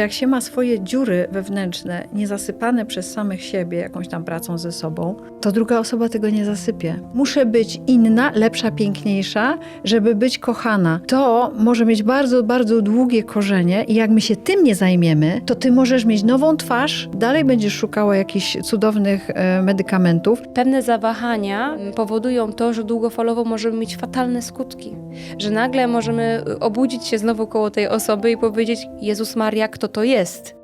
Jak się ma swoje dziury wewnętrzne, niezasypane przez samych siebie jakąś tam pracą ze sobą, to druga osoba tego nie zasypie. Muszę być inna, lepsza, piękniejsza, żeby być kochana. To może mieć bardzo, bardzo długie korzenie i jak my się tym nie zajmiemy, to ty możesz mieć nową twarz, dalej będziesz szukała jakichś cudownych e, medykamentów. Pewne zawahania powodują to, że długofalowo możemy mieć fatalne skutki. Że nagle możemy obudzić się znowu koło tej osoby i powiedzieć: Jezus Maria, kto to jest?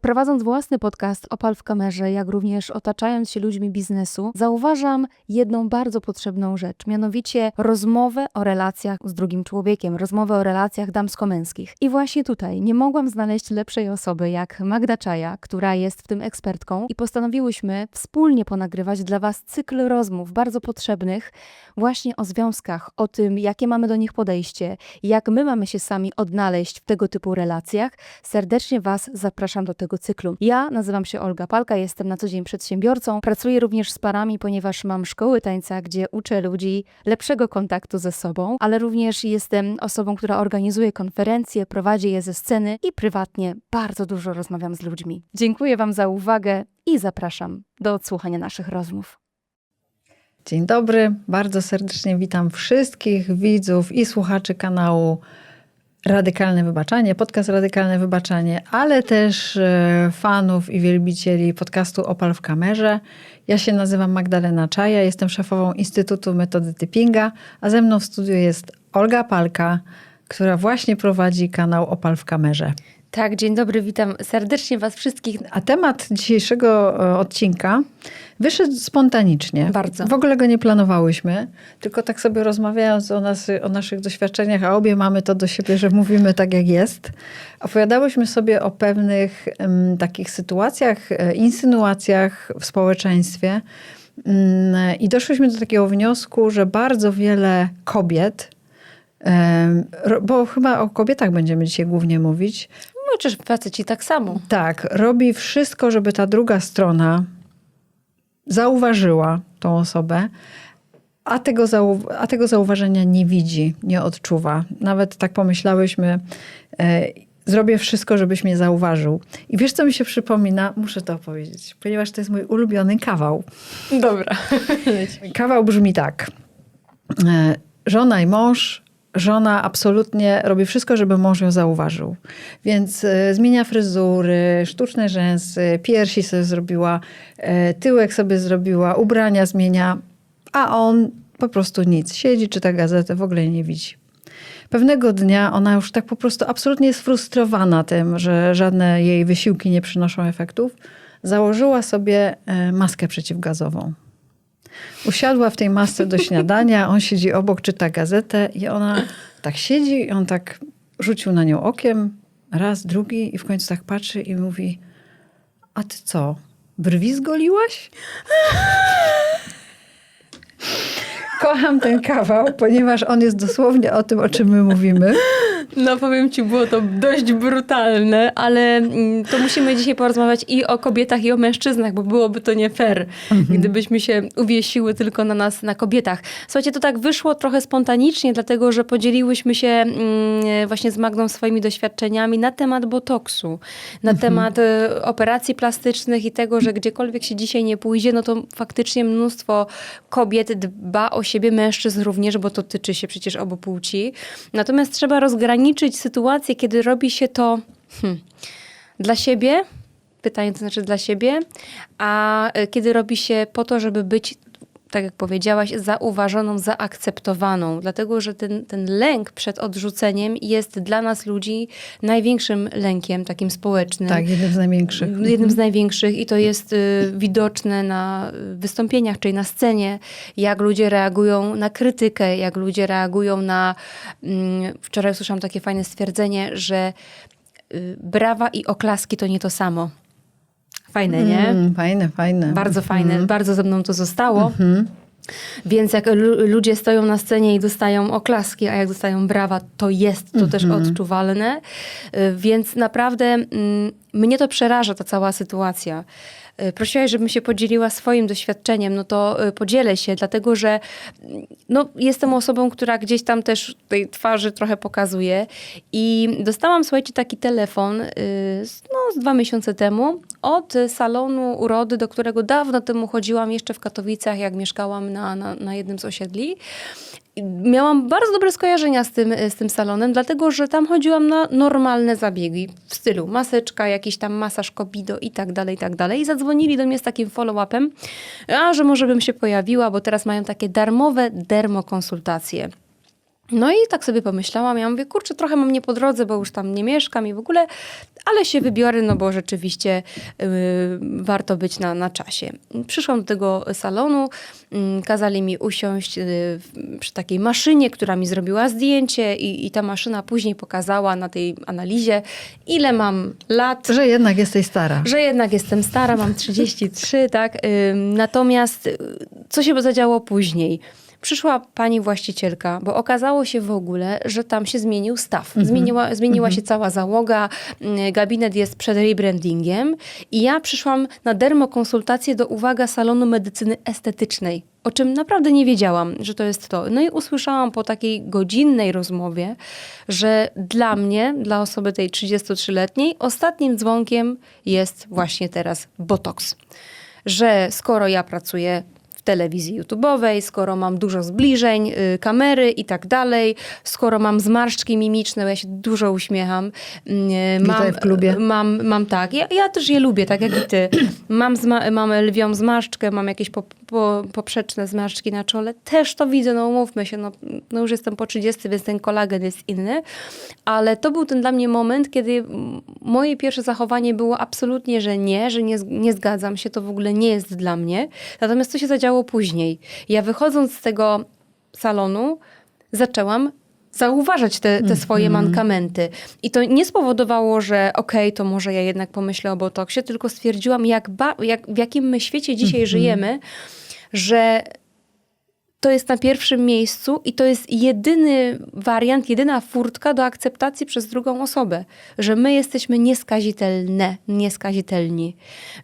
Prowadząc własny podcast Opal w kamerze, jak również otaczając się ludźmi biznesu, zauważam jedną bardzo potrzebną rzecz, mianowicie rozmowę o relacjach z drugim człowiekiem, rozmowę o relacjach damsko-męskich. I właśnie tutaj nie mogłam znaleźć lepszej osoby jak Magda Czaja, która jest w tym ekspertką i postanowiłyśmy wspólnie ponagrywać dla Was cykl rozmów bardzo potrzebnych właśnie o związkach, o tym, jakie mamy do nich podejście, jak my mamy się sami odnaleźć w tego typu relacjach. Serdecznie Was zapraszam do tego cyklu. Ja nazywam się Olga Palka, jestem na co dzień przedsiębiorcą. Pracuję również z parami, ponieważ mam szkoły tańca, gdzie uczę ludzi lepszego kontaktu ze sobą, ale również jestem osobą, która organizuje konferencje, prowadzi je ze sceny i prywatnie bardzo dużo rozmawiam z ludźmi. Dziękuję Wam za uwagę i zapraszam do odsłuchania naszych rozmów. Dzień dobry, bardzo serdecznie witam wszystkich widzów i słuchaczy kanału Radykalne Wybaczanie, podcast Radykalne Wybaczanie, ale też e, fanów i wielbicieli podcastu Opal w kamerze. Ja się nazywam Magdalena Czaja, jestem szefową Instytutu Metody Typinga, a ze mną w studiu jest Olga Palka, która właśnie prowadzi kanał Opal w kamerze. Tak, dzień dobry, witam serdecznie Was wszystkich. A temat dzisiejszego e, odcinka wyszedł spontanicznie. Bardzo. W ogóle go nie planowałyśmy, tylko tak sobie rozmawiając o, nas, o naszych doświadczeniach, a obie mamy to do siebie, że mówimy tak jak jest, opowiadałyśmy sobie o pewnych em, takich sytuacjach, e, insynuacjach w społeczeństwie Mm, i doszłyśmy do takiego wniosku, że bardzo wiele kobiet, bo chyba o kobietach będziemy dzisiaj głównie mówić, No, czyż faceci tak samo. tak, robi wszystko, żeby ta druga strona zauważyła tą osobę, a tego, zau- a tego zauważenia nie widzi, nie odczuwa. Nawet tak pomyślałyśmy, e, zrobię wszystko, żebyś mnie zauważył. I wiesz, co mi się przypomina? Muszę to opowiedzieć, ponieważ to jest mój ulubiony kawał. Dobra. Kawał brzmi tak. E, Żona i mąż. Żona absolutnie robi wszystko, żeby mąż ją zauważył. Więc e, zmienia fryzury, sztuczne rzęsy, piersi sobie zrobiła, e, tyłek sobie zrobiła, ubrania zmienia, a on po prostu nic. Siedzi, czyta gazetę, w ogóle nie widzi. Pewnego dnia ona już tak po prostu absolutnie jest frustrowana tym, że żadne jej wysiłki nie przynoszą efektów. Założyła sobie e, maskę przeciwgazową. Usiadła w tej masce do śniadania, on siedzi obok, czyta gazetę i ona tak siedzi i on tak rzucił na nią okiem, raz, drugi i w końcu tak patrzy i mówi, a ty co, brwi zgoliłaś? Kocham ten kawał, ponieważ on jest dosłownie o tym, o czym my mówimy. No powiem Ci, było to dość brutalne, ale mm, to musimy dzisiaj porozmawiać i o kobietach, i o mężczyznach, bo byłoby to nie fair, gdybyśmy się uwiesiły tylko na nas, na kobietach. Słuchajcie, to tak wyszło trochę spontanicznie, dlatego że podzieliłyśmy się mm, właśnie z Magdą swoimi doświadczeniami na temat botoksu, na temat e, operacji plastycznych i tego, że gdziekolwiek się dzisiaj nie pójdzie, no to faktycznie mnóstwo kobiet dba o siebie, mężczyzn również, bo to tyczy się przecież obu płci. Natomiast trzeba rozgraniczyć sytuację, kiedy robi się to hmm, dla siebie, pytanie to znaczy dla siebie, a e, kiedy robi się po to, żeby być tak jak powiedziałaś, zauważoną, zaakceptowaną, dlatego że ten, ten lęk przed odrzuceniem jest dla nas ludzi największym lękiem takim społecznym. Tak, jeden z największych. Jednym z największych i to jest y, widoczne na y, wystąpieniach, czyli na scenie, jak ludzie reagują na krytykę, jak ludzie reagują na. Mm, wczoraj usłyszałam takie fajne stwierdzenie, że y, brawa i oklaski to nie to samo. Fajne, nie? Mm, fajne, fajne. Bardzo fajne, bardzo ze mną to zostało. Więc jak lu- ludzie stoją na scenie i dostają oklaski, a jak dostają brawa, to jest to też odczuwalne. Y, Więc naprawdę mm, mnie to przeraża, ta cała sytuacja. Y, Prosiłaś, żebym się podzieliła swoim doświadczeniem, no to y, podzielę się, dlatego że mm, no, jestem osobą, która gdzieś tam też tej twarzy trochę pokazuje i dostałam, słuchajcie, taki telefon no, z dwa miesiące temu od salonu urody, do którego dawno temu chodziłam jeszcze w Katowicach, jak mieszkałam na, na, na jednym z osiedli. Miałam bardzo dobre skojarzenia z tym, z tym salonem, dlatego że tam chodziłam na normalne zabiegi w stylu maseczka, jakiś tam masaż kobido i tak dalej, i tak dalej. I zadzwonili do mnie z takim follow-upem, a że może bym się pojawiła, bo teraz mają takie darmowe dermokonsultacje. No i tak sobie pomyślałam, ja mówię, kurczę, trochę mam nie po drodze, bo już tam nie mieszkam i w ogóle, ale się wybiorę, no bo rzeczywiście yy, warto być na, na czasie. Przyszłam do tego salonu, yy, kazali mi usiąść w- przy takiej maszynie, która mi zrobiła zdjęcie i, i ta maszyna później pokazała na tej analizie, ile mam lat, Że jednak jesteś stara. że jednak jestem stara, mam 33, tak. Ym, Natomiast y, co się zadziało później? Przyszła pani właścicielka, bo okazało się w ogóle, że tam się zmienił staw. Zmieniła, zmieniła się cała załoga, y, gabinet jest przed rebrandingiem i ja przyszłam na dermokonsultację do, uwaga, salonu medycyny estetycznej. O czym naprawdę nie wiedziałam, że to jest to. No i usłyszałam po takiej godzinnej rozmowie, że dla mnie, dla osoby tej 33-letniej, ostatnim dzwonkiem jest właśnie teraz botoks. Że skoro ja pracuję telewizji YouTube'owej, skoro mam dużo zbliżeń, y, kamery i tak dalej, skoro mam zmarszczki mimiczne, bo ja się dużo uśmiecham. y, Witaj w klubie. Mam, mam tak. Ja, ja też je lubię, tak jak i ty. Mam, zma- mam lwią zmarszczkę, mam jakieś po, po, poprzeczne zmarszczki na czole. Też to widzę, no umówmy się, no, no już jestem po 30, więc ten kolagen jest inny. Ale to był ten dla mnie moment, kiedy mm, moje pierwsze zachowanie było absolutnie, że nie, że nie, z- nie zgadzam się, to w ogóle nie jest dla mnie. Natomiast co się zadziało później? Ja wychodząc z tego salonu, zaczęłam zauważać te, te swoje mankamenty. I to nie spowodowało, że okej, to może ja jednak pomyślę o botoksie, tylko stwierdziłam, jak jak, w jakim my świecie dzisiaj żyjemy, że to jest na pierwszym miejscu i to jest jedyny wariant, jedyna furtka do akceptacji przez drugą osobę, że my jesteśmy nieskazitelne, nieskazitelni,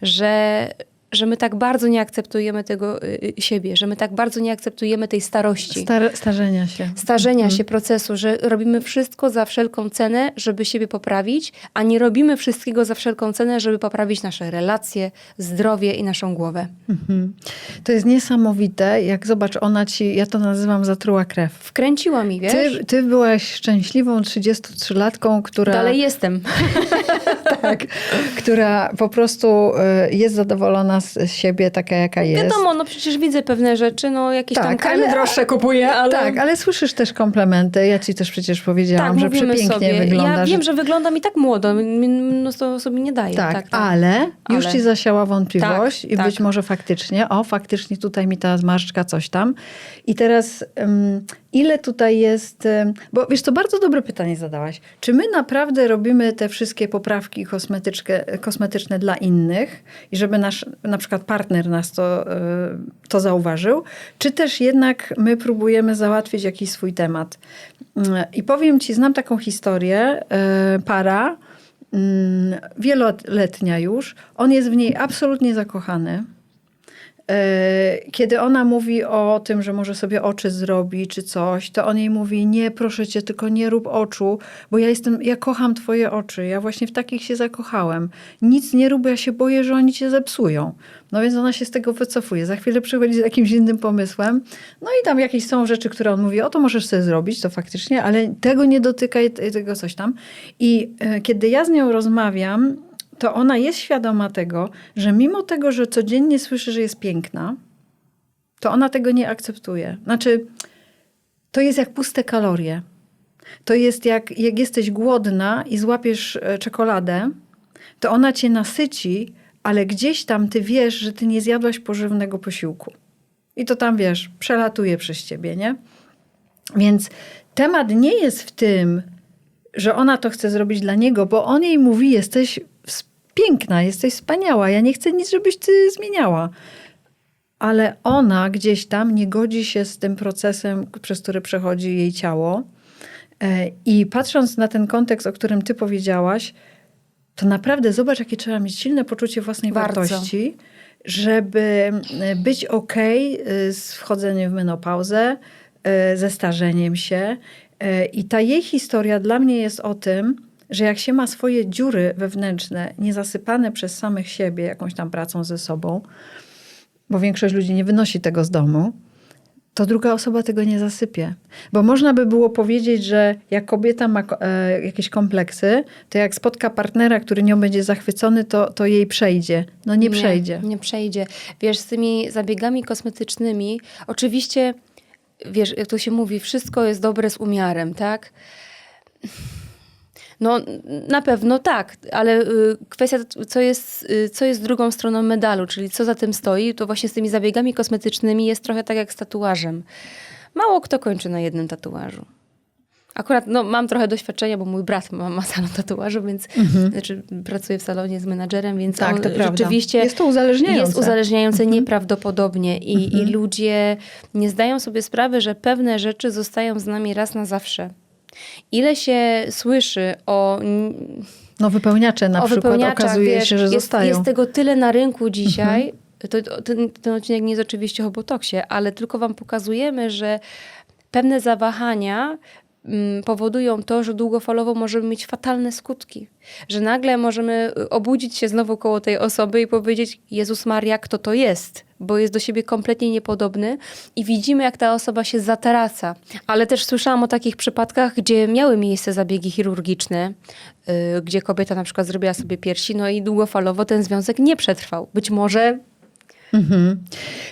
że, że my tak bardzo nie akceptujemy tego y, y, siebie, że my tak bardzo nie akceptujemy tej starości Star, starzenia się. starzenia się procesu, że robimy wszystko za wszelką cenę, żeby siebie poprawić, a nie robimy wszystkiego za wszelką cenę, żeby poprawić nasze relacje, zdrowie i naszą głowę. Mhm. To jest niesamowite, jak zobacz, ona ci, ja to nazywam zatruła krew. Wkręciła mi, wiesz? Ty, ty byłaś szczęśliwą 33-latką, która, Dalej jestem. tak, która po prostu y, jest zadowolona z siebie, taka jaka jest. Wiadomo, no przecież widzę pewne rzeczy, no jakieś tam Tak, kremy ale- droższe kupuję, ale... Tak, ale słyszysz też komplementy. Ja ci też przecież powiedziałam, Tak, że przepięknie sobie. Ja wyglądasz. wiem, że wyglądam i tak młodo, mnóstwo mi nie daje. Tak, tak, tak. ale już Ale. ci zasiała wątpliwość Tak, i tak. być może faktycznie, o, faktycznie tutaj mi ta zmarszczka coś tam. I teraz em, ile tutaj jest, bo wiesz, to bardzo dobre pytanie zadałaś. Czy my naprawdę robimy te wszystkie poprawki kosmetyczne dla innych i żeby nasz, na przykład partner nas to, e, to zauważył, czy też jednak my próbujemy załatwić jakiś swój temat? Mm, I powiem ci, znam taką historię, e, para, mm, wieloletnia już. On jest w niej absolutnie zakochany. E, Kiedy ona mówi o tym, że może sobie oczy zrobi czy coś, to on jej mówi: Nie, proszę cię, tylko nie rób oczu, bo ja jestem, ja kocham twoje oczy. Ja właśnie w takich się zakochałem. Nic nie rób, ja się boję, że oni cię zepsują. No więc ona się z tego wycofuje. Za chwilę przychodzi z jakimś innym pomysłem. No i tam jakieś są rzeczy, które on mówi: O, to możesz sobie zrobić, to faktycznie, ale tego nie dotykaj, te- tego coś tam. I e, kiedy ja z nią rozmawiam, to ona jest świadoma tego, że mimo tego, że codziennie słyszy, że jest piękna, to ona tego nie akceptuje. Znaczy, to jest jak puste kalorie. To jest jak, jak jesteś głodna i złapiesz e, czekoladę, to ona cię nasyci, ale gdzieś tam ty wiesz, że ty nie zjadłaś pożywnego posiłku. I to tam wiesz, przelatuje przez ciebie, nie? Więc temat nie jest w tym, że ona to chce zrobić dla niego, bo on jej mówi: Jesteś piękna, jesteś wspaniała, ja nie chcę nic, żebyś ty zmieniała. ale ona gdzieś tam nie godzi się z tym procesem, przez który przechodzi jej ciało. E, I patrząc na ten kontekst, o którym ty powiedziałaś, to naprawdę zobacz, jakie trzeba mieć silne poczucie własnej Bardzo. wartości, żeby e, być okej e, z wchodzeniem w menopauzę, ze starzeniem się. I ta jej historia dla mnie jest o tym, że jak się ma swoje dziury wewnętrzne, niezasypane przez samych siebie jakąś tam pracą ze sobą, bo większość ludzi nie wynosi tego z domu, to druga osoba tego nie zasypie. Bo można by było powiedzieć, że jak kobieta ma e, jakieś kompleksy, to jak spotka partnera, który nią będzie zachwycony, to, to jej przejdzie. No nie, przejdzie. Nie przejdzie. Wiesz, z tymi zabiegami kosmetycznymi, oczywiście, wiesz, jak to się mówi, wszystko jest dobre z umiarem, tak? No, na pewno tak, ale y, kwestia, co jest, y, co jest drugą stroną medalu, czyli co za tym stoi, to właśnie z tymi zabiegami kosmetycznymi jest trochę tak jak z tatuażem. Mało kto kończy na jednym tatuażu. Akurat no, mam trochę doświadczenia, bo mój brat ma, ma salon tatuażu, więc znaczy, pracuje w salonie z menadżerem, więc Tak, to rzeczywiście Jest to uzależniające. jest uzależniające nieprawdopodobnie I, i ludzie nie zdają sobie sprawy, że pewne rzeczy zostają z nami raz na zawsze. Ile się słyszy o No wypełniacze na o przykład okazuje wiesz, się, że jest, zostają. Jest tego tyle na rynku dzisiaj. To, to, ten, ten odcinek nie jest oczywiście o botoksie, ale tylko wam pokazujemy, że pewne zawahania powodują to, że długofalowo możemy mieć fatalne skutki. Że nagle możemy y, obudzić się znowu koło tej osoby i powiedzieć: Jezus Maria, kto to jest? Bo jest do siebie kompletnie niepodobny i widzimy, jak ta osoba się zatraca. Ale też słyszałam o takich przypadkach, gdzie miały miejsce zabiegi chirurgiczne, yy, gdzie kobieta na przykład zrobiła sobie piersi, no i długofalowo ten związek nie przetrwał. Być może Mhm.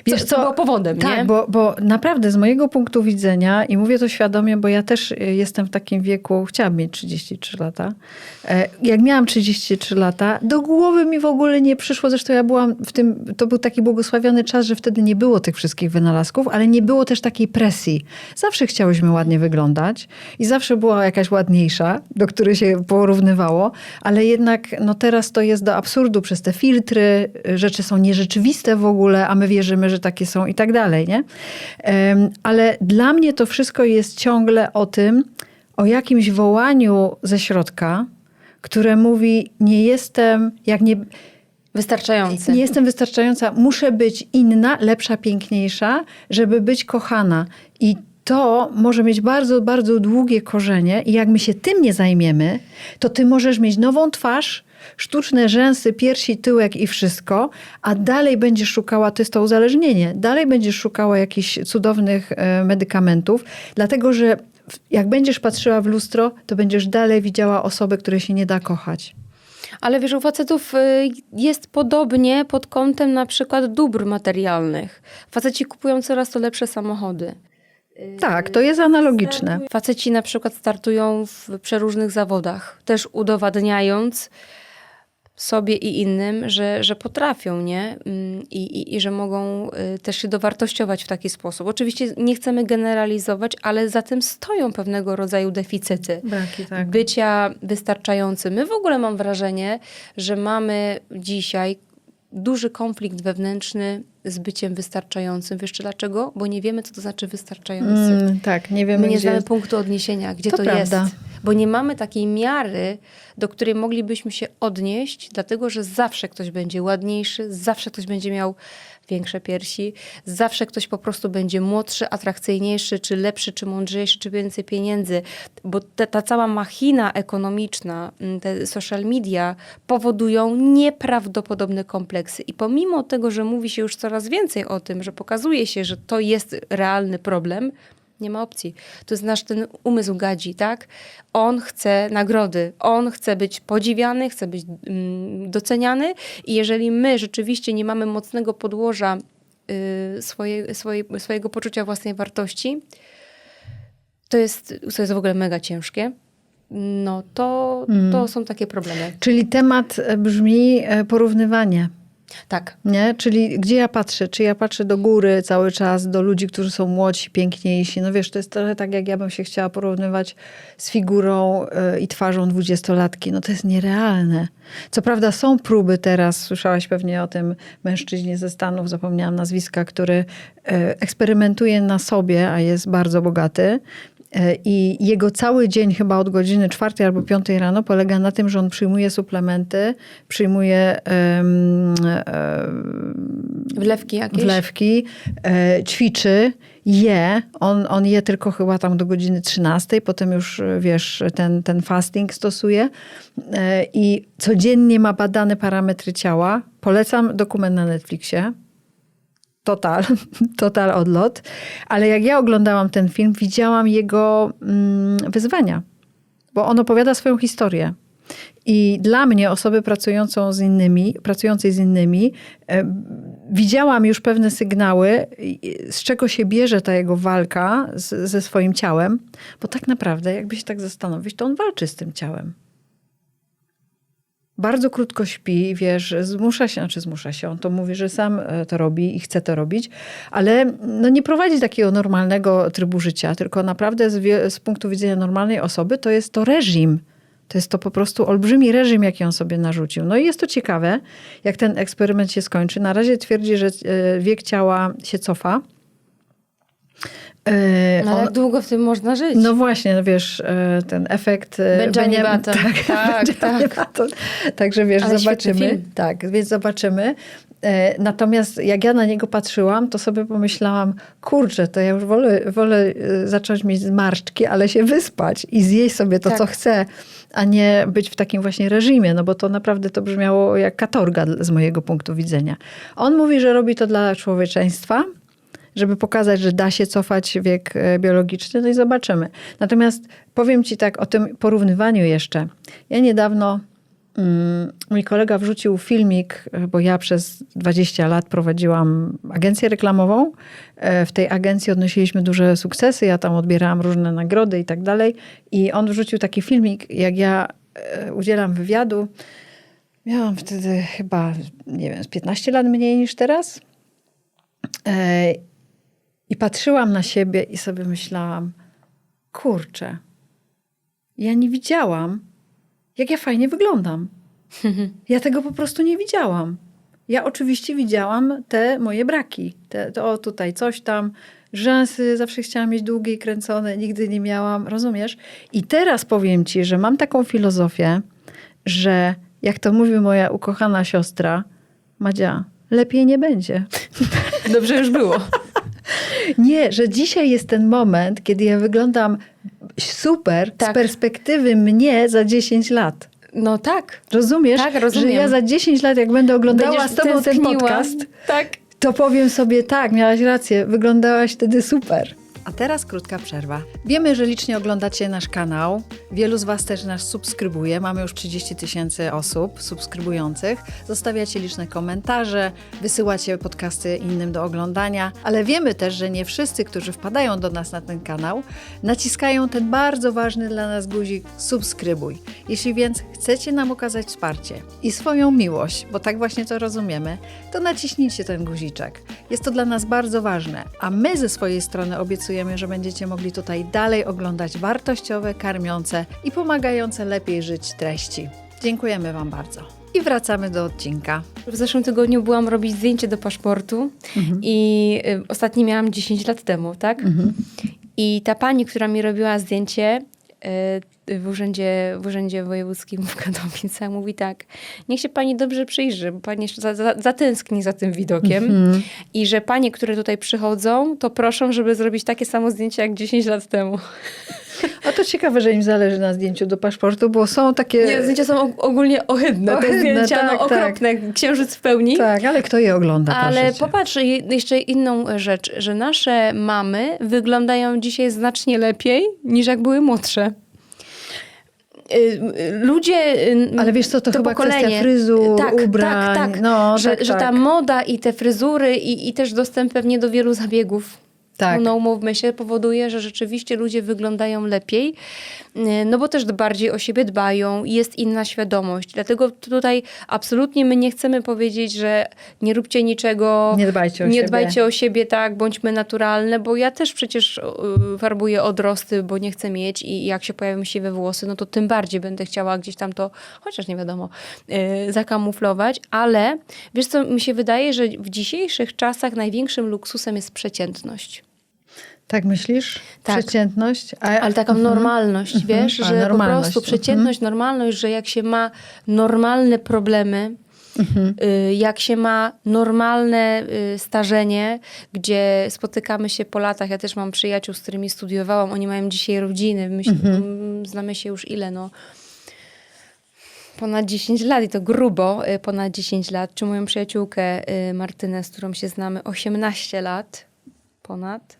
Wiesz, co było powodem, tak, nie? Bo, bo naprawdę z mojego punktu widzenia, i mówię to świadomie, bo ja też y, jestem w takim wieku, chciałam mieć 33 lata. E, Jak miałam 33 lata, do głowy mi w ogóle nie przyszło, zresztą ja byłam w tym, to był taki błogosławiony czas, że wtedy nie było tych wszystkich wynalazków, ale nie było też takiej presji. Zawsze chciałyśmy ładnie wyglądać i zawsze była jakaś ładniejsza, do której się porównywało, ale jednak no teraz to jest do absurdu przez te filtry, y, rzeczy są nierzeczywiste w ogóle, a my wierzymy, że takie są i tak dalej, nie? Ale dla mnie to wszystko jest ciągle o tym, o jakimś wołaniu ze środka, które mówi, nie jestem, jak nie, Wystarczający. nie jestem wystarczająca, muszę być inna, lepsza, piękniejsza, żeby być kochana. I to może mieć bardzo, bardzo długie korzenie i jak my się tym nie zajmiemy, to ty możesz mieć nową twarz, sztuczne rzęsy, piersi, tyłek i wszystko, a dalej będziesz szukała, to jest to uzależnienie, dalej będziesz szukała jakichś cudownych e, medykamentów, dlatego że jak będziesz patrzyła w lustro, to będziesz dalej widziała osobę, której się nie da kochać. Ale wiesz, u facetów y, jest podobnie pod kątem na przykład dóbr materialnych. Faceci kupują coraz to lepsze samochody. Tak, to jest analogiczne. Faceci na przykład startują w przeróżnych zawodach, też udowadniając sobie i innym, że, że potrafią, nie? Mm, I, i, I że mogą y, też się dowartościować w taki sposób. Oczywiście nie chcemy generalizować, ale za tym stoją pewnego rodzaju deficyty Braki, tak. bycia wystarczającym. My w ogóle mam wrażenie, że mamy dzisiaj duży konflikt wewnętrzny z byciem wystarczającym. Wiesz dlaczego? Bo nie wiemy, co to znaczy wystarczający. Mm, tak, nie wiemy My nie gdzie... znamy punktu odniesienia, gdzie To to, jest. Bo nie mamy takiej miary, do której moglibyśmy się odnieść, dlatego że zawsze ktoś będzie ładniejszy, zawsze ktoś będzie miał większe piersi, zawsze ktoś po prostu będzie młodszy, atrakcyjniejszy, czy lepszy, czy mądrzejszy, czy więcej pieniędzy. Bo ta, ta cała machina ekonomiczna, mm, te social media powodują nieprawdopodobne kompleksy. I pomimo tego, że mówi się już coraz więcej o tym, że pokazuje się, że to jest realny problem, nie ma opcji. To jest nasz ten umysł gadzi, tak? On chce nagrody, on chce być podziwiany, chce być mm, doceniany i jeżeli my rzeczywiście nie mamy mocnego podłoża y, swoje, swoje, swojego poczucia własnej wartości, to jest, to jest w ogóle mega ciężkie, no to, to są takie problemy. Czyli temat e, brzmi e, porównywanie. Tak. Nie? Czyli gdzie ja patrzę? Czy ja patrzę do góry cały czas, do ludzi, którzy są młodsi, piękniejsi? No wiesz, to jest trochę tak, jak ja bym się chciała porównywać z figurą y, i twarzą dwudziestolatki. No to jest nierealne. Co prawda są próby teraz, słyszałaś pewnie o tym mężczyźnie ze Stanów, zapomniałam nazwiska, który y, eksperymentuje na sobie, a jest bardzo bogaty. E, I jego cały dzień, chyba od godziny czwartej albo piątej rano, polega na tym, że on przyjmuje suplementy, przyjmuje em, em, Wlewki jakieś? wlewki, e, ćwiczy, je. On, on je tylko chyba tam do godziny 13, potem już, wiesz, ten, ten fasting stosuje. E, I codziennie ma badane parametry ciała. Polecam dokument na Netflixie. Total, total odlot. Ale jak ja oglądałam ten film, widziałam jego mm, wyzwania. Bo on opowiada swoją historię. I dla mnie, osoby pracującą z innymi, pracującej z innymi, e, widziałam już pewne sygnały, z czego się bierze ta jego walka z, ze swoim ciałem. Bo tak naprawdę, jakby się tak zastanowić, to on walczy z tym ciałem. Bardzo krótko śpi, wiesz, zmusza się, znaczy zmusza się, on to mówi, że sam e, to robi i chce to robić, ale no nie prowadzi takiego normalnego trybu życia, tylko naprawdę z, z punktu widzenia normalnej osoby to jest to reżim. To jest to po prostu olbrzymi reżim, jaki on sobie narzucił. No i jest to ciekawe, jak ten eksperyment się skończy. Na razie twierdzi, że e, wiek ciała się cofa. E, No, on- jak długo w tym można żyć? no właśnie, no wiesz, e, ten efekt... Benjamin Benjam- Button. Tak, Benjamin tak. Button. Także wiesz, Ale zobaczymy. Tak, więc zobaczymy. Natomiast jak ja na niego patrzyłam, to sobie pomyślałam, kurczę, to ja już wolę, wolę zacząć mieć zmarszczki, ale się wyspać i zjeść sobie to, Tak. co chcę, a nie być w takim właśnie reżimie, no bo to naprawdę to brzmiało jak katorga z mojego punktu widzenia. On mówi, że robi to dla człowieczeństwa, żeby pokazać, że da się cofać wiek e, biologiczny, no i zobaczymy. Natomiast powiem ci tak o tym porównywaniu jeszcze. Ja niedawno, mój kolega wrzucił filmik, bo ja przez 20 lat prowadziłam agencję reklamową. E, W tej agencji odnosiliśmy duże sukcesy, ja tam odbierałam różne nagrody i tak dalej. I on wrzucił taki filmik, jak ja e, udzielam wywiadu. Miałam wtedy chyba, nie wiem, z 15 lat mniej niż teraz. E, I patrzyłam na siebie i sobie myślałam, kurczę, ja nie widziałam, jak ja fajnie wyglądam. Ja tego po prostu nie widziałam. Ja oczywiście widziałam te moje braki. Te, to o, tutaj coś tam, rzęsy zawsze chciałam mieć długie i kręcone, nigdy nie miałam, rozumiesz? I teraz powiem ci, że mam taką filozofię, że jak to mówi moja ukochana siostra, Madzia, lepiej nie będzie. Dobrze już było. Nie, że dzisiaj jest ten moment, kiedy ja wyglądam super Tak. z perspektywy mnie za 10 lat. No tak. Rozumiesz? Tak, rozumiem. Że ja za 10 lat, jak będę oglądała Będziesz z tobą ten podcast, Tak. to powiem sobie tak, miałaś rację, wyglądałaś wtedy super. A teraz krótka przerwa. Wiemy, że licznie oglądacie nasz kanał. Wielu z Was też nas subskrybuje. Mamy już 30 tysięcy osób subskrybujących. Zostawiacie liczne komentarze, wysyłacie podcasty innym do oglądania, ale wiemy też, że nie wszyscy, którzy wpadają do nas na ten kanał, naciskają ten bardzo ważny dla nas guzik subskrybuj. Jeśli więc chcecie nam okazać wsparcie i swoją miłość, bo tak właśnie to rozumiemy, to naciśnijcie ten guziczek. Jest to dla nas bardzo ważne, a my ze swojej strony obiecujemy, że będziecie mogli tutaj dalej oglądać wartościowe, karmiące i pomagające lepiej żyć treści. Dziękujemy Wam bardzo. I wracamy do odcinka. W zeszłym tygodniu byłam robić zdjęcie do paszportu i y, ostatnie miałam 10 lat temu, tak? I ta pani, która mi robiła zdjęcie w urzędzie, w urzędzie wojewódzkim w Katowicach mówi tak, niech się pani dobrze przyjrzy, bo pani jeszcze za, za, zatęskni za tym widokiem i że panie, które tutaj przychodzą, to proszą, żeby zrobić takie samo zdjęcie jak 10 lat temu. A to ciekawe, że im zależy na zdjęciu do paszportu, bo są takie... Nie, zdjęcia są og- ogólnie ohydne, te Ohydne, zdjęcia tak, no, tak. okropne, księżyc w pełni. Tak, ale kto je ogląda, Ale popatrz je- jeszcze inną rzecz, że nasze mamy wyglądają dzisiaj znacznie lepiej niż jak były młodsze. Y, Ludzie. y, Ale wiesz co, to chyba pokolenie, kwestia fryzur, tak, ubrań, Tak, tak. no, że, tak, że ta tak. moda i te fryzury i, i też dostęp pewnie do wielu zabiegów. Tak. No umówmy się, powoduje, że rzeczywiście ludzie wyglądają lepiej, y, no bo też bardziej o siebie dbają, jest inna świadomość. Dlatego tutaj absolutnie my nie chcemy powiedzieć, że nie róbcie niczego, Nie dbajcie o nie siebie. dbajcie o siebie, tak, bądźmy naturalne, bo ja też przecież y, farbuję odrosty, bo nie chcę mieć i jak się pojawią siwe włosy, no to tym bardziej będę chciała gdzieś tam to, chociaż nie wiadomo, y, zakamuflować, ale wiesz co, mi się wydaje, że w dzisiejszych czasach największym luksusem jest przeciętność. Tak myślisz? Tak. Przeciętność? A, Ale taka Mhm. normalność, wiesz, A, że po normalność. prostu przeciętność, normalność, że jak się ma normalne problemy, Mhm. y, jak się ma normalne y, starzenie, gdzie spotykamy się po latach, ja też mam przyjaciół, z którymi studiowałam, oni mają dzisiaj rodziny, my się, Mhm. znamy się już ile, no ponad 10 lat i to grubo y, ponad 10 lat, czy moją przyjaciółkę Martynę, z którą się znamy 18 lat ponad,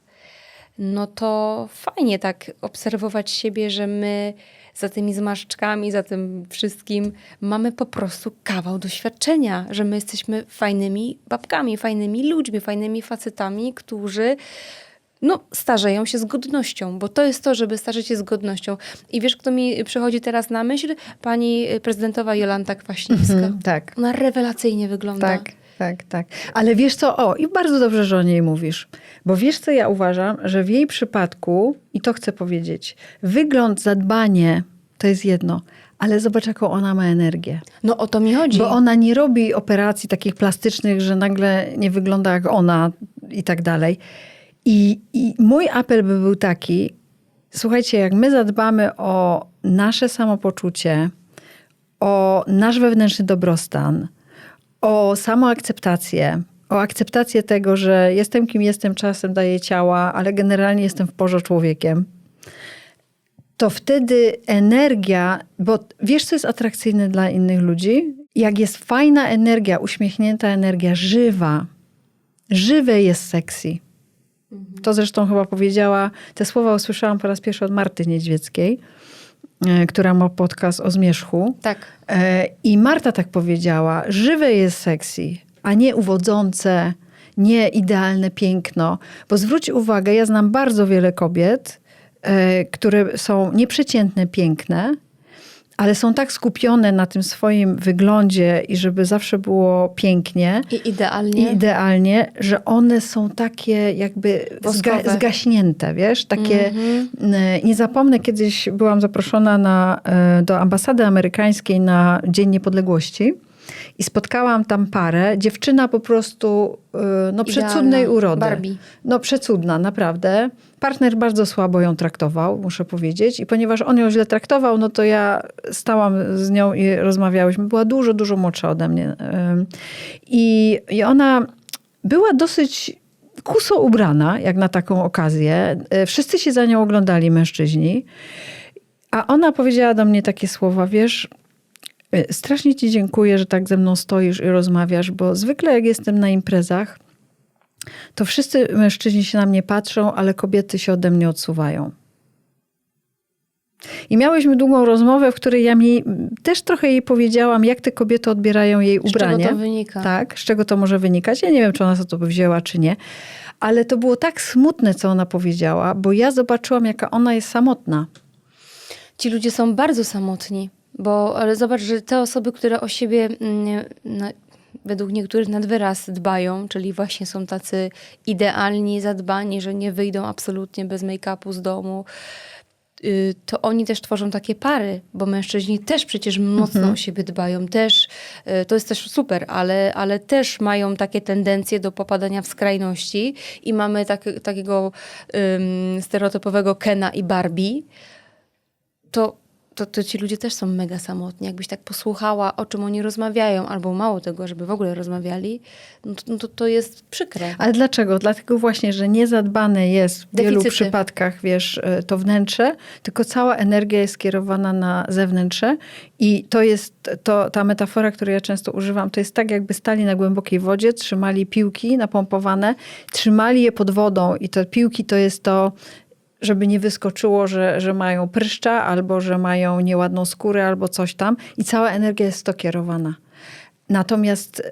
no to fajnie tak obserwować siebie, że my za tymi zmarszczkami, za tym wszystkim mamy po prostu kawał doświadczenia, że my jesteśmy fajnymi babkami, fajnymi ludźmi, fajnymi facetami, którzy no, starzeją się z godnością, bo to jest to, żeby starzeć się z godnością. I wiesz, kto mi przychodzi teraz na myśl? Pani prezydentowa Jolanta Kwaśniewska. Mhm, tak. Ona rewelacyjnie wygląda. Tak, tak, tak. Ale wiesz co, o, i bardzo dobrze, że o niej mówisz. Bo wiesz co, ja uważam, że w jej przypadku, i to chcę powiedzieć, wygląd, zadbanie to jest jedno, ale zobacz, jaką ona ma energię. No o to mi chodzi. Bo ona nie robi operacji takich plastycznych, że nagle nie wygląda jak ona i tak dalej. I, I mój apel by był taki, słuchajcie, jak my zadbamy o nasze samopoczucie, o nasz wewnętrzny dobrostan, o samoakceptację, o akceptację tego, że jestem kim jestem, czasem daję ciała, ale generalnie jestem w porze człowiekiem, to wtedy energia, bo wiesz, co jest atrakcyjne dla innych ludzi? Jak jest fajna energia, uśmiechnięta energia, żywa, żywe jest sexy. To zresztą chyba powiedziała, te słowa usłyszałam po raz pierwszy od Marty Niedźwieckiej, e, która ma podcast o zmierzchu. Tak. E, I Marta tak powiedziała, żywe jest sexy, a nie uwodzące, nie idealne piękno. Bo zwróć uwagę, ja znam bardzo wiele kobiet, e, które są nieprzeciętne, piękne, ale są tak skupione na tym swoim wyglądzie i żeby zawsze było pięknie I idealnie. i idealnie, że one są takie jakby zga, zgaśnięte, wiesz? Takie, e, nie zapomnę, kiedyś byłam zaproszona na, e, do ambasady amerykańskiej na Dzień Niepodległości i spotkałam tam parę. Dziewczyna po prostu e, no, przecudnej Idealna. urody. Barbie. No przecudna, naprawdę. Partner bardzo słabo ją traktował, muszę powiedzieć. I ponieważ on ją źle traktował, no to ja stałam z nią i rozmawiałyśmy. Była dużo, dużo młodsza ode mnie. I, i ona była dosyć kuso ubrana, jak na taką okazję. Y, Wszyscy się za nią oglądali, mężczyźni. A ona powiedziała do mnie takie słowa, wiesz, y, strasznie ci dziękuję, że tak ze mną stoisz i rozmawiasz, bo zwykle jak jestem na imprezach, to wszyscy mężczyźni się na mnie patrzą, ale kobiety się ode mnie odsuwają. I miałyśmy długą rozmowę, w której ja mi też trochę jej powiedziałam, jak te kobiety odbierają jej Z czego ubranie. to wynika? Tak, z czego to może wynikać. Ja nie wiem, czy ona sobie to by wzięła, czy nie. Ale to było tak smutne, co ona powiedziała, bo ja zobaczyłam, jaka ona jest samotna. Ci ludzie są bardzo samotni, bo ale zobacz, że te osoby, które o siebie no, według niektórych nad wyraz dbają, czyli właśnie są tacy idealni, zadbani, że nie wyjdą absolutnie bez make-upu z domu, y, to oni też tworzą takie pary, bo mężczyźni też przecież mocno o siebie dbają, też, y, to jest też super, ale, ale też mają takie tendencje do popadania w skrajności i mamy tak, takiego ym, stereotypowego Kena i Barbie, to, to, to ci ludzie też są mega samotni. Jakbyś tak posłuchała, o czym oni rozmawiają, albo mało tego, żeby w ogóle rozmawiali, no to, no to, to jest przykre. Ale dlaczego? Dlatego właśnie, że niezadbane jest w wielu Deficyty. przypadkach, wiesz, e, to wnętrze, tylko cała energia jest skierowana na zewnętrze i to jest, to, ta metafora, której ja często używam, to jest tak, jakby stali na głębokiej wodzie, trzymali piłki napompowane, trzymali je pod wodą i te piłki to jest to, żeby nie wyskoczyło, że, że mają pryszcza, albo że mają nieładną skórę, albo coś tam i cała energia jest to kierowana. Natomiast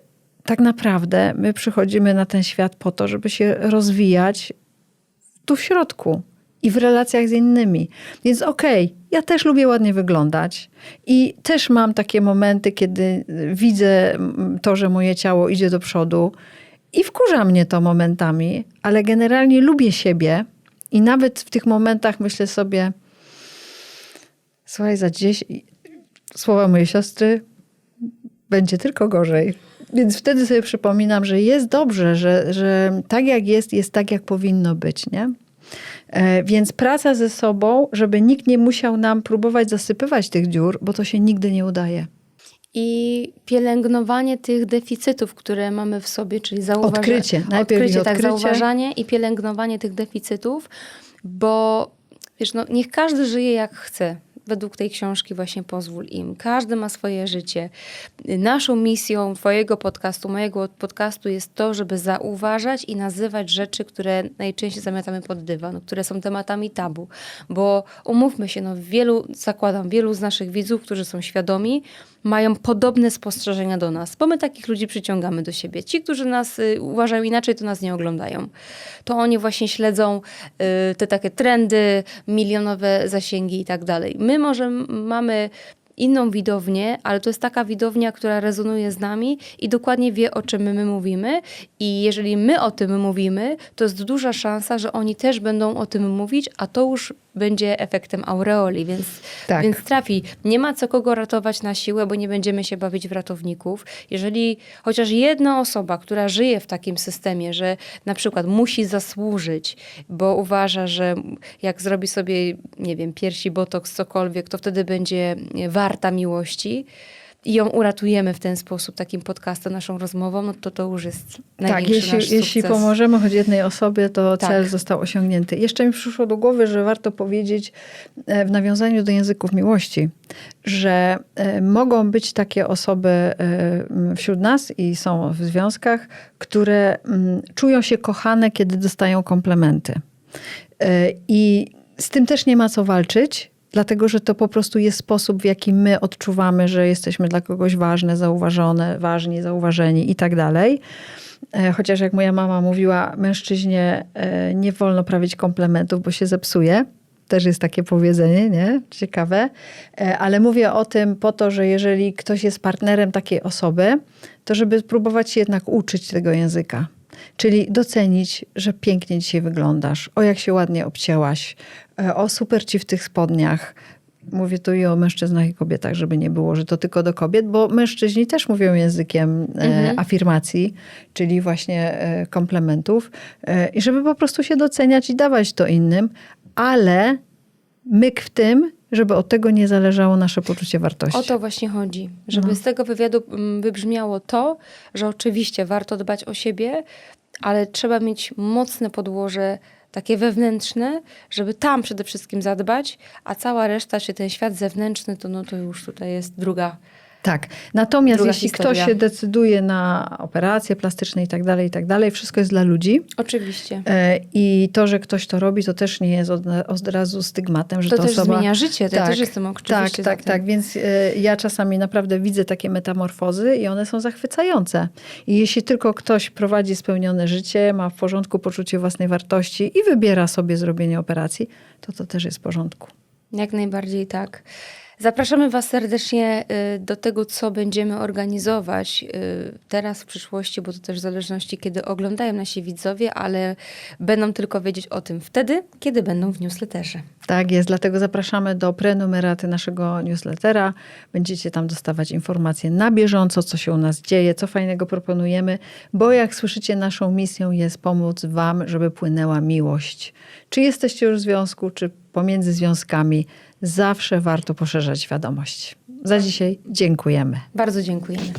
tak naprawdę my przychodzimy na ten świat po to, żeby się rozwijać tu w środku i w relacjach z innymi. Więc okej, ja też lubię ładnie wyglądać i też mam takie momenty, kiedy widzę to, że moje ciało idzie do przodu i wkurza mnie to momentami, ale generalnie lubię siebie i nawet w tych momentach myślę sobie, słuchaj, za gdzieś słowa mojej siostry, będzie tylko gorzej. Więc wtedy sobie przypominam, że jest dobrze, że, że tak jak jest, jest tak, jak powinno być, nie? E, Więc praca ze sobą, żeby nikt nie musiał nam próbować zasypywać tych dziur, bo to się nigdy nie udaje. I pielęgnowanie tych deficytów, które mamy w sobie, czyli zauważanie. Odkrycie. Najpierw odkrycie, tak, odkrycie. zauważanie i pielęgnowanie tych deficytów, bo wiesz, no, niech każdy żyje jak chce. Według tej książki właśnie pozwól im. Każdy ma swoje życie. Naszą misją twojego podcastu, mojego podcastu jest to, żeby zauważać i nazywać rzeczy, które najczęściej zamiatamy pod dywan, które są tematami tabu. Bo umówmy się, no wielu, zakładam, wielu z naszych widzów, którzy są świadomi, mają podobne spostrzeżenia do nas, bo my takich ludzi przyciągamy do siebie. Ci, którzy nas y, uważają inaczej, to nas nie oglądają. To oni właśnie śledzą y, te takie trendy, milionowe zasięgi i tak dalej. My może mamy inną widownię, ale to jest taka widownia, która rezonuje z nami i dokładnie wie, o czym my mówimy. I jeżeli my o tym mówimy, to jest duża szansa, że oni też będą o tym mówić, a to już będzie efektem aureoli, więc, Tak. więc trafi. Nie ma co kogo ratować na siłę, bo nie będziemy się bawić w ratowników. Jeżeli chociaż jedna osoba, która żyje w takim systemie, że na przykład musi zasłużyć, bo uważa, że jak zrobi sobie, nie wiem, piersi, botoks, cokolwiek, to wtedy będzie warta miłości i ją uratujemy w ten sposób, takim podcastem, naszą rozmową, no to to już jest Tak, największy jeśli, nasz jeśli sukces. pomożemy choć jednej osobie, to Tak. cel został osiągnięty. Jeszcze mi przyszło do głowy, że warto powiedzieć e, w nawiązaniu do języków miłości, że e, mogą być takie osoby e, wśród nas i są w związkach, które czują się kochane, kiedy dostają komplementy. I z tym też nie ma co walczyć, dlatego że to po prostu jest sposób, w jaki my odczuwamy, że jesteśmy dla kogoś ważne, zauważone, ważni, zauważeni i tak dalej. E, Chociaż jak moja mama mówiła, mężczyźnie e, nie wolno prawić komplementów, bo się zepsuje. Też jest takie powiedzenie, nie? Ciekawe. E, Ale mówię o tym po to, że jeżeli ktoś jest partnerem takiej osoby, to żeby spróbować się jednak uczyć tego języka. Czyli docenić, że pięknie dzisiaj wyglądasz, o jak się ładnie obcięłaś, o super ci w tych spodniach. Mówię tu i o mężczyznach i kobietach, żeby nie było, że to tylko do kobiet, bo mężczyźni też mówią językiem e, Mhm. afirmacji, czyli właśnie e, komplementów. E, I żeby po prostu się doceniać i dawać to innym, ale myk w tym, żeby od tego nie zależało nasze poczucie wartości. O to właśnie chodzi, żeby No. z tego wywiadu mm, wybrzmiało to, że oczywiście warto dbać o siebie, ale trzeba mieć mocne podłoże takie wewnętrzne, żeby tam przede wszystkim zadbać, a cała reszta, czy ten świat zewnętrzny, to, no, to już tutaj jest druga. Tak. Natomiast Druga jeśli historia. ktoś się decyduje na operacje plastyczne i tak dalej, i tak dalej, wszystko jest dla ludzi. Oczywiście. E, I to, że ktoś to robi, to też nie jest od, od razu stygmatem, że To ta też osoba... zmienia życie, to ja też jestem tak, oczywiście za tak, tym. tak. Więc e, ja czasami naprawdę widzę takie metamorfozy i one są zachwycające. I jeśli tylko ktoś prowadzi spełnione życie, ma w porządku poczucie własnej wartości i wybiera sobie zrobienie operacji, to to też jest w porządku. Jak najbardziej tak. Zapraszamy Was serdecznie y, do tego, co będziemy organizować y, teraz, w przyszłości, bo to też w zależności, kiedy oglądają nasi widzowie, ale będą tylko wiedzieć o tym wtedy, kiedy będą w newsletterze. Tak jest, dlatego zapraszamy do prenumeraty naszego newslettera. Będziecie tam dostawać informacje na bieżąco, co się u nas dzieje, co fajnego proponujemy, bo jak słyszycie, naszą misją jest pomóc Wam, żeby płynęła miłość. Czy jesteście już w związku, czy pomiędzy związkami, zawsze warto poszerzać świadomość. Za dzisiaj dziękujemy. Bardzo dziękujemy.